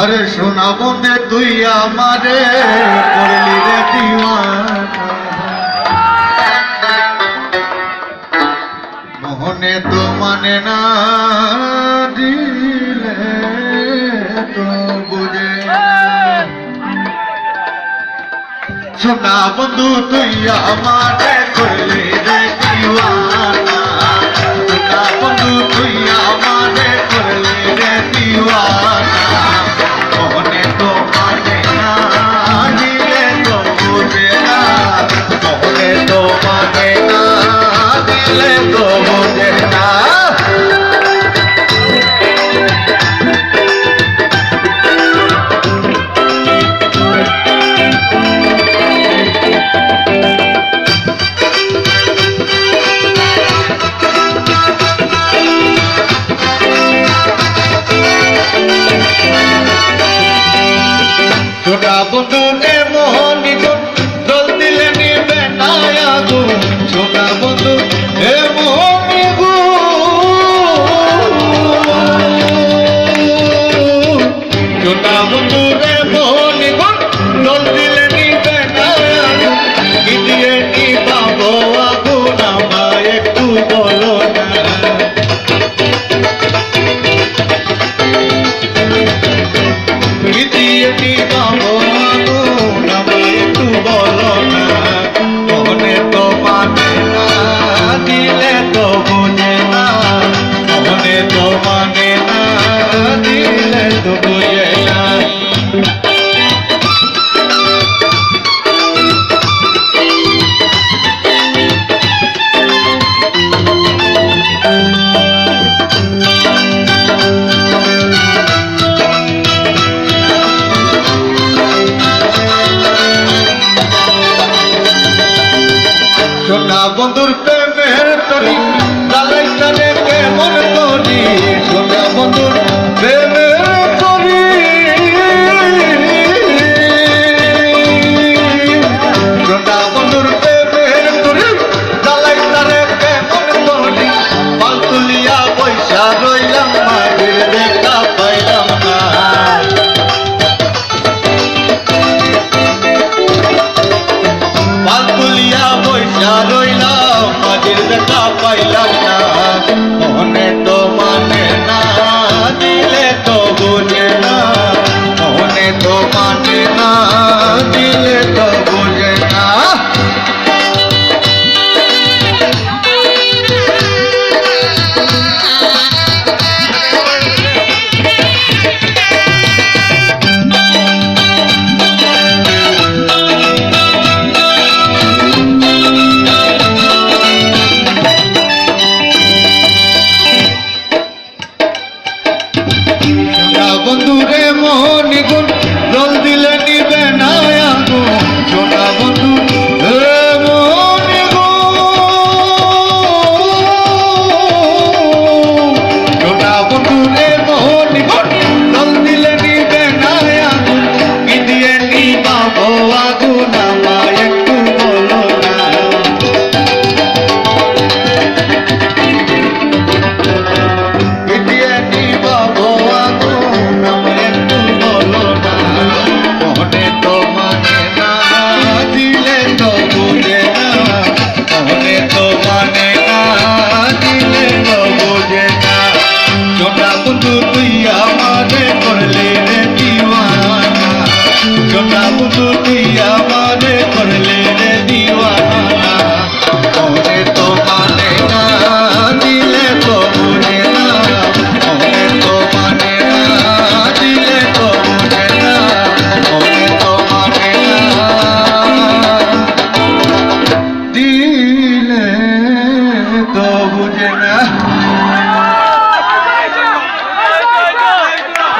আরে সোনা বনে তুই আমারে করলি রে মোহনে তো মানে না দিলে তো বুঝে। সোনা বন্ধু তুই আমারে Look out the moon কি পাবো এখন আমার একটু বলো। না বন্ধুর প্রেমে তরি জালাইসানে কেমন তরি সোনা বন্ধুর প্রেমে বন্ধুরে মোহন গুণ জল দিলে নিবে না আগুন